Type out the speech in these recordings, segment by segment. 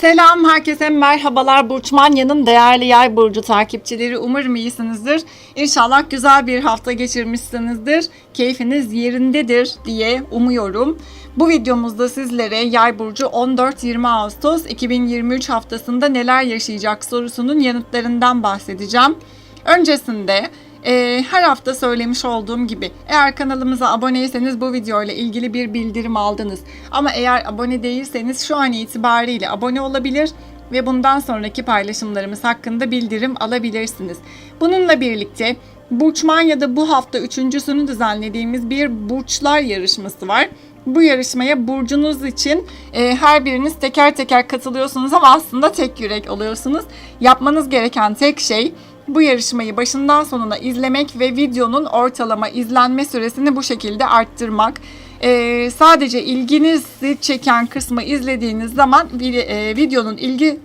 Selam herkese merhabalar Burç Manya'nın değerli yay burcu takipçileri umarım iyisinizdir. İnşallah güzel bir hafta geçirmişsinizdir. Keyfiniz yerindedir diye umuyorum. Bu videomuzda sizlere yay burcu 14-20 Ağustos 2023 haftasında neler yaşayacak sorusunun yanıtlarından bahsedeceğim. Öncesinde e, her hafta söylemiş olduğum gibi eğer kanalımıza aboneyseniz bu video ile ilgili bir bildirim aldınız. Ama eğer abone değilseniz şu an itibariyle abone olabilir ve bundan sonraki paylaşımlarımız hakkında bildirim alabilirsiniz. Bununla birlikte Burçmanya'da bu hafta üçüncüsünü düzenlediğimiz bir burçlar yarışması var. Bu yarışmaya burcunuz için e, her biriniz teker teker katılıyorsunuz ama aslında tek yürek oluyorsunuz. Yapmanız gereken tek şey bu yarışmayı başından sonuna izlemek ve videonun ortalama izlenme süresini bu şekilde arttırmak. Ee, sadece ilginizi çeken kısmı izlediğiniz zaman e, videonun ilgi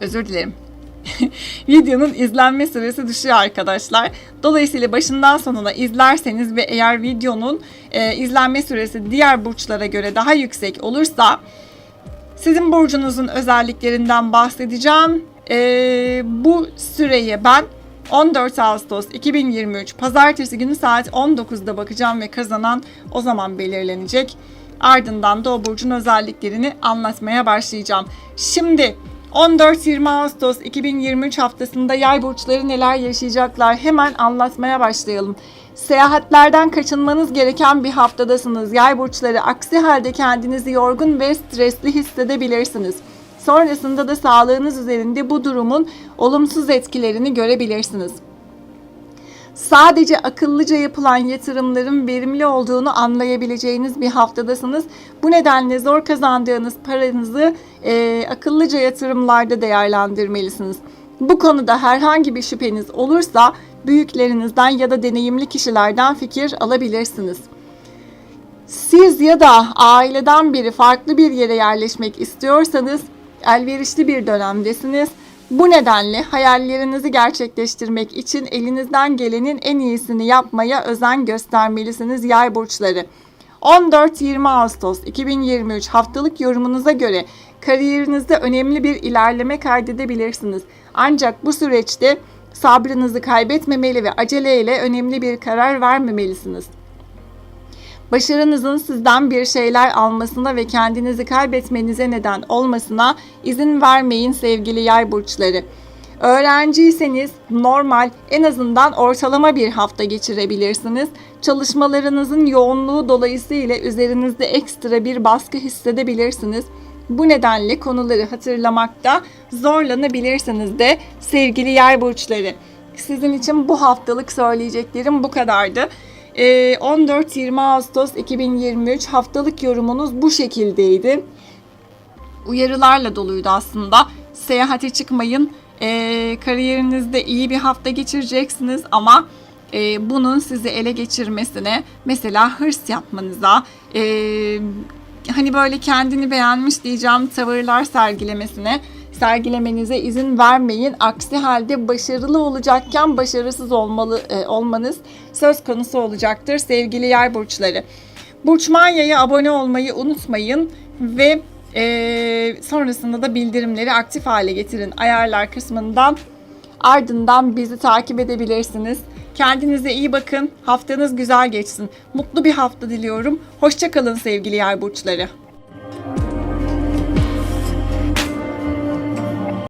özür dilerim. videonun izlenme süresi düşüyor arkadaşlar. Dolayısıyla başından sonuna izlerseniz ve eğer videonun e, izlenme süresi diğer burçlara göre daha yüksek olursa sizin burcunuzun özelliklerinden bahsedeceğim. Ee, bu süreye ben 14 Ağustos 2023 Pazartesi günü saat 19'da bakacağım ve kazanan o zaman belirlenecek. Ardından da o burcun özelliklerini anlatmaya başlayacağım. Şimdi 14-20 Ağustos 2023 haftasında yay burçları neler yaşayacaklar hemen anlatmaya başlayalım. Seyahatlerden kaçınmanız gereken bir haftadasınız. Yay burçları aksi halde kendinizi yorgun ve stresli hissedebilirsiniz. Sonrasında da sağlığınız üzerinde bu durumun olumsuz etkilerini görebilirsiniz. Sadece akıllıca yapılan yatırımların verimli olduğunu anlayabileceğiniz bir haftadasınız. Bu nedenle zor kazandığınız paranızı e, akıllıca yatırımlarda değerlendirmelisiniz. Bu konuda herhangi bir şüpheniz olursa büyüklerinizden ya da deneyimli kişilerden fikir alabilirsiniz. Siz ya da aileden biri farklı bir yere yerleşmek istiyorsanız elverişli bir dönemdesiniz. Bu nedenle hayallerinizi gerçekleştirmek için elinizden gelenin en iyisini yapmaya özen göstermelisiniz yay burçları. 14-20 Ağustos 2023 haftalık yorumunuza göre kariyerinizde önemli bir ilerleme kaydedebilirsiniz. Ancak bu süreçte sabrınızı kaybetmemeli ve aceleyle önemli bir karar vermemelisiniz. Başarınızın sizden bir şeyler almasına ve kendinizi kaybetmenize neden olmasına izin vermeyin sevgili yay burçları. Öğrenciyseniz normal en azından ortalama bir hafta geçirebilirsiniz. Çalışmalarınızın yoğunluğu dolayısıyla üzerinizde ekstra bir baskı hissedebilirsiniz. Bu nedenle konuları hatırlamakta zorlanabilirsiniz de sevgili yay burçları. Sizin için bu haftalık söyleyeceklerim bu kadardı. Ee, 14-20 Ağustos 2023 haftalık yorumunuz bu şekildeydi. Uyarılarla doluydu aslında. Seyahate çıkmayın. Ee, kariyerinizde iyi bir hafta geçireceksiniz ama e, bunun sizi ele geçirmesine, mesela hırs yapmanıza, e, hani böyle kendini beğenmiş diyeceğim tavırlar sergilemesine sergilemenize izin vermeyin. Aksi halde başarılı olacakken başarısız olmalı e, olmanız söz konusu olacaktır sevgili yay burçları. Burç Manya'ya abone olmayı unutmayın ve e, sonrasında da bildirimleri aktif hale getirin ayarlar kısmından. Ardından bizi takip edebilirsiniz. Kendinize iyi bakın. Haftanız güzel geçsin. Mutlu bir hafta diliyorum. Hoşçakalın sevgili yay burçları.